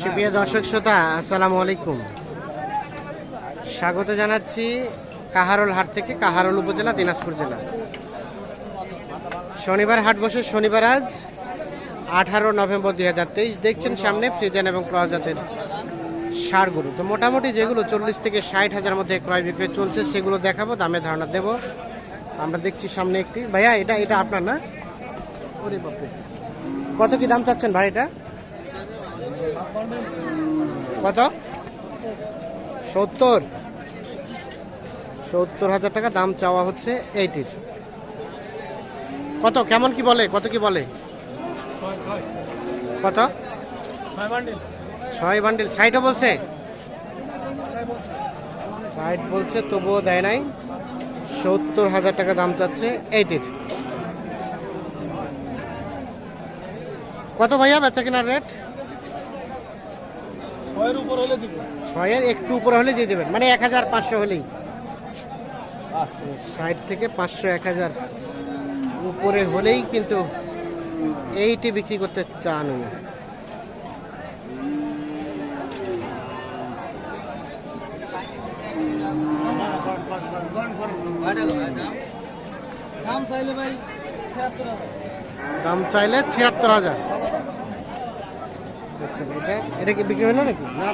সুপ্রিয় দর্শক শ্রোতা, আসসালামু আলাইকুম। স্বাগত জানাচ্ছি কাহারোল হাট থেকে কাহারোল উপজেলা, দিনাজপুর জেলা। শনিবার হাট বসে, শনিবার আজ, আঠারো নভেম্বর দুই হাজার তেইশ। দেখছেন সামনে ফ্রিজেন এবং ক্রজাতের সার গরু তো মোটামুটি যেগুলো চল্লিশ থেকে ষাট হাজার মধ্যে ক্রয় বিক্রয় চলছে, সেগুলো দেখাবো, দামে ধারণা দেবো। আমরা দেখছি সামনে একটি। ভাইয়া, এটা এটা আপনার না? কত কি দাম চাচ্ছেন ভাই এটা? কত? সত্তর। সত্তর হাজার টাকা দাম চাওয়া হচ্ছে এইটির। কত? কেমন কি বলে? কত কি বলে? কত? ছয় বান্ডিল। ষাটও বলছে? ষাট বলছে তবুও দেয় নাই। সত্তর হাজার টাকা দাম চাচ্ছে এইটির। কত ভাইয়া বেচা কেনার রেট? ছয়ের উপর হলে দিব ছয়ের একটু উপরে হলে দিয়ে দেবেন। মানে এক হাজার পাঁচশো হলেই। ষাট থেকে পাঁচশো, এক হাজার উপরে হলেই কিন্তু এইটি বিক্রি করতে চান উনি। দাম চাইলে ছিয়াত্তর হাজার। দেখছেন এটা এটা কি বিক্রি হলো নাকি? না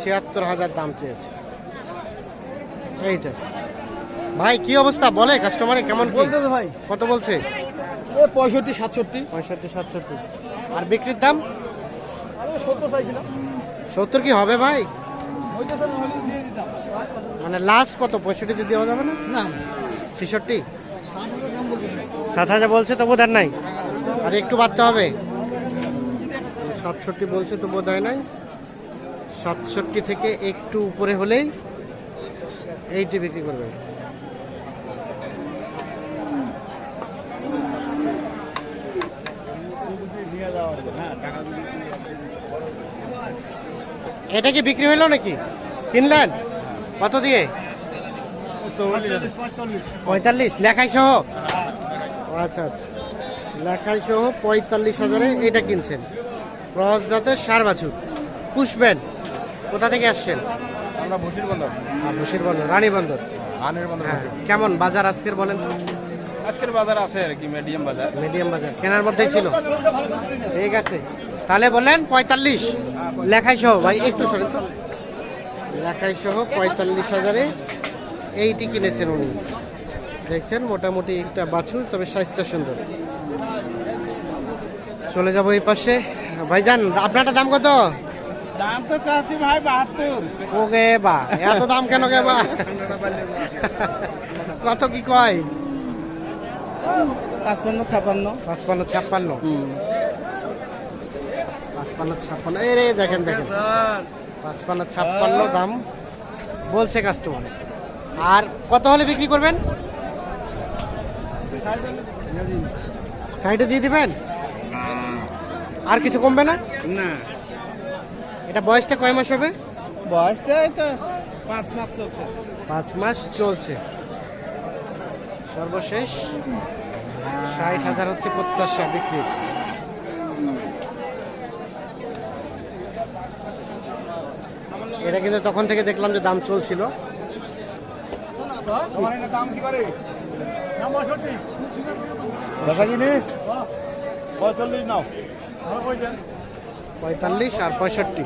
ছিয়াত্তর হাজার দাম চেয়েছে। এইটা। ভাই কি অবস্থা? বলে কাস্টমারে কেমন কি? ভাই। কত বলছে? পঁয়ষট্টি সাতষট্টি। পঁয়ষট্টি সাতষট্টি। আর বিক্রির দাম? সত্তর চাইছিলাম। সত্তর কি হবে ভাই? দিয়ে মানে লাস্ট কত? পঁয়ষট্টিতে দেওয়া যাবে না? না। ছেষট্টি? সাত হাজার বলছে তবু দেন নাই। আর একটু বাড়তে হবে। সাতষট্টি বলছে তবু দেয় নাই। সাতষট্টি থেকে একটু উপরে হলেই এইটি বিক্রি করবে এটা কি বিক্রি হইল নাকি? কিনলেন? কত দিয়ে? পঁয়তাল্লিশ। লেখাই সহ? আচ্ছা আচ্ছা। লেখাই সহ পঁয়তাল্লিশ হাজারে এটা কিনছেন। ক্রস জাতের সার বাছুর। পুষবেন কোথা থেকে আসছেন? আমরা ভুসির বন্ধ বসির বন্দর রানী বন্দর। আনের বন্ধ হ্যাঁ কেমন বাজার আজকের বলেন তো? আজকের বাজার আছে আর কি মিডিয়াম বাজার। মিডিয়াম বাজার কেনার মধ্যেই ছিল। ঠিক আছে তাহলে বললেন পঁয়তাল্লিশ। লেখাই সহ ভাই একটু সরেন তো লেখাই সহ পঁয়তাল্লিশ হাজারে এইটি কিনেছেন উনি। দেখছেন মোটামুটি একটা বাছুর তবে সাইজটা সুন্দর। চলে যাব এই পাশে। ভাইজান আপনারটা দাম কত? দাম তো চাচ্ছি ভাই বাহাত্তর। ওকে বা এত দাম কেন কে বা? কত কি কয়? পাঁচপান্ন ছাপান্ন। পাঁচপান্ন ছাপ্পান্ন। পাঁচপান্ন ছাপ্পান্ন এই রে দেখেন দেখেন। পাঁচপান্ন ছাপ্পান্ন দাম বলছে কাস্টমার আর কত হলে বিক্রি করবেন? সাইডে দিয়ে দিবেন? আর কিছু কমবে না? না। এটা বয়সটা কয় মাস হবে? বয়সটাই তো পাঁচ মাস চলছে। পাঁচ মাস চলছে। সর্বশেষ ষাট হাজার হচ্ছে প্রত্যাশা বিক্রির। এটা কিন্তু তখন থেকে দেখলাম যে দাম চলছিল। পঁয়তাল্লিশ নাও। পঁয়তাল্লিশ আর পঁয়ষট্টি।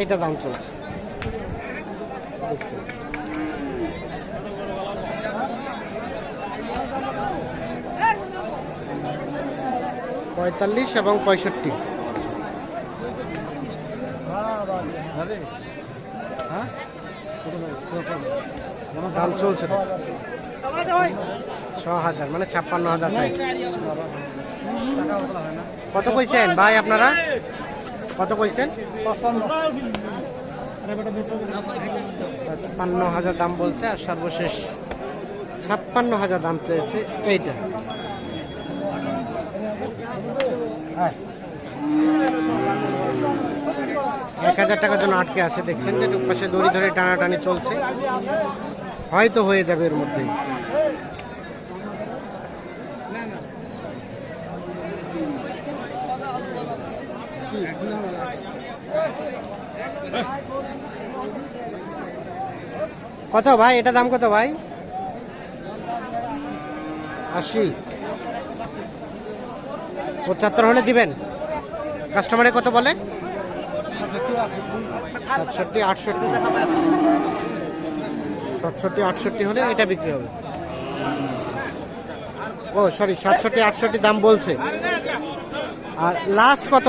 এইটা দাম চলছে। পঁয়তাল্লিশ এবং পঁয়ষট্টি। হ্যাঁ? দাম চলছে। ছ হাজার মানে ছাপ্পান্ন হাজার চাইছে। কত কইছেন? ভাই, আপনারা? কত কইছেন? ছাপ্পান্ন হাজার দাম বলছে আর সর্বশেষ ছাপ্পান্ন হাজার দাম চেয়েছে এইটা। এক হাজার টাকার জন্য আটকে আছে, দেখছেন যে পাশে দড়ি ধরে টানাটানি চলছে। হয়তো হয়ে যাবে এর মধ্যেই। কত ভাই? এটা দাম কত ভাই? আশি। পঁচাত্তর হলে দিবেন। কাস্টমারে কত বলে? সাতষট্টি, আটষট্টি। সাতষট্টি, আটষট্টি হলে এটা বিক্রি হবে। ও সরি সাতষট্টি, আটষট্টি দাম বলছে। আর লাস্ট কত?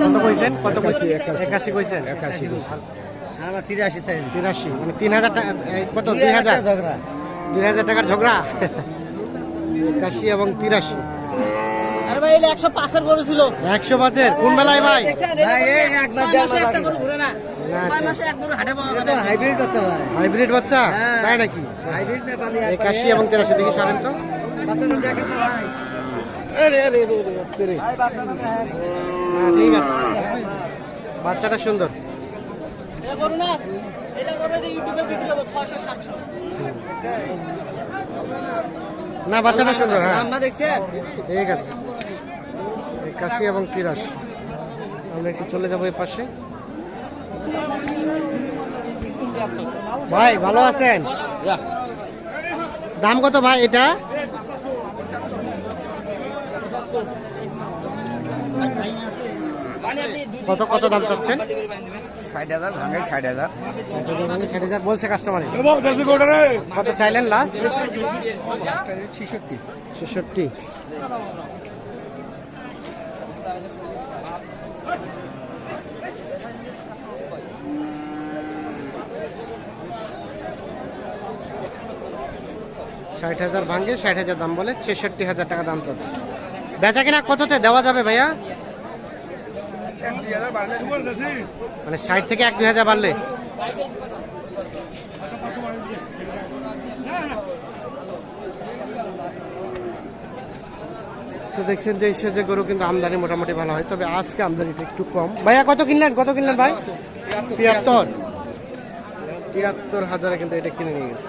কত কইছেন? কত কইছি একাশি কইছেন? একাশি আমার তিরাশি চাই তিরাশি মানে তিন হাজার টাকা কত? দুই হাজার ঝগড়া। দুই হাজার টাকার ঝগড়া? একাশি এবং তিরাশি। আরে ভাই একশো পাঁচের একশো পাঁচের? কোন বেলায় ভাই? যাবে। হাইব্রিড বাচ্চা ভাই। হাইব্রিড বাচ্চা? হ্যাঁ। তাই নাকি? একাশি এবং তিরাশি দিকে সরেন তো। আরে আরে আরে, আরে, রে। বাচ্চাটা হ্যাঁ, ঠিক আছে। বাচ্চাটা সুন্দর। না বাচ্চাটা সুন্দর হ্যাঁ। ঠিক আছে। কাশি এবং কিরাস আমরা একটু চলে যাব এই পাশে। ভাই ভালো আছেন? দাম কত ভাই এটা? কত কত দাম চাচ্ছেন? ষাট হাজার ভাঙে ষাট হাজার। ষাট হাজার বলছে কাস্টমারে কত চাইলেন লাস্ট ছিষট্টি। ছেষট্টি। ষাট হাজার ভাঙ্গে ষাট হাজার দাম বলে ছেষট্টি হাজার টাকা দাম চাচ্ছে। বেচা কিনা কততে দেওয়া যাবে ভাইয়া? মানে ষাট থেকে এক দুই হাজার বাড়লে? তো দেখছেন যে এই সেজে গরু কিন্তু আমদানি মোটামুটি ভালো হয় তবে আজকে আমদানিটা একটু কম। ভাইয়া কত কিনলেন? কত কিনলেন ভাই? তিয়াত্তর। তিয়াত্তর হাজারে কিন্তু এটা কিনে নিয়ে গেছে।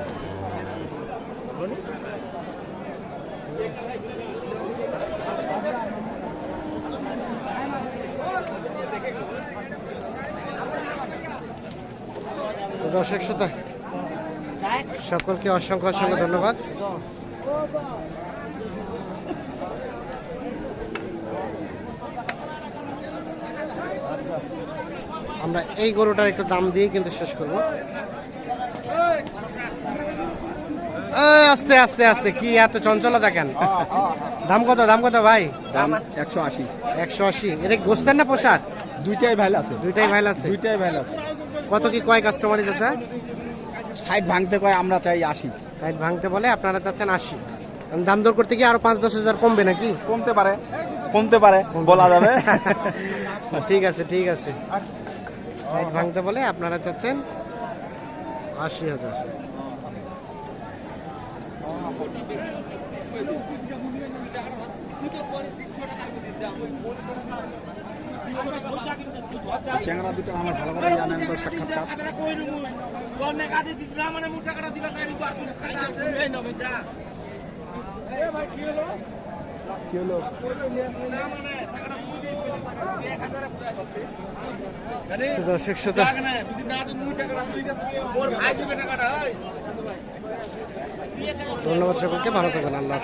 দর্শক শ্রোতা সকলকে অসংখ্য অসংখ্য ধন্যবাদ। আমরা এই গরুটার একটু দাম দিয়ে কিন্তু শেষ করব। আস্তে আস্তে আস্তে কি এত চঞ্চলা দেখেন? দাম কত দাম কত ভাই? দাম একশো আশি। একশো আশি। এটা গোস্তের না পোশাক দুইটাই ভাইল আছে। দুইটাই ভাইল আছে। দুইটাই ভাইল আছে। কত কি কয় কাস্টমারই চাচা সাইড ভাঙতে কয় আমরা চাই আশি। সাইড ভাঙতে বলে আপনারা চাচ্ছেন আশি। দাম দর করতে গিয়ে আরও পাঁচ দশ হাজার কমবে নাকি? কমতে পারে। কমতে পারে বলা যাবে। ঠিক আছে ঠিক আছে। সাইড ভাঙতে বলে আপনারা চাচ্ছেন আশি হাজার। চেঙ্গা দুটো আমার ভালো করে জানেন তো সাক্ষাৎকার। ধন্যবাদ সকলকে ভালো থাকবেন আল্লাহ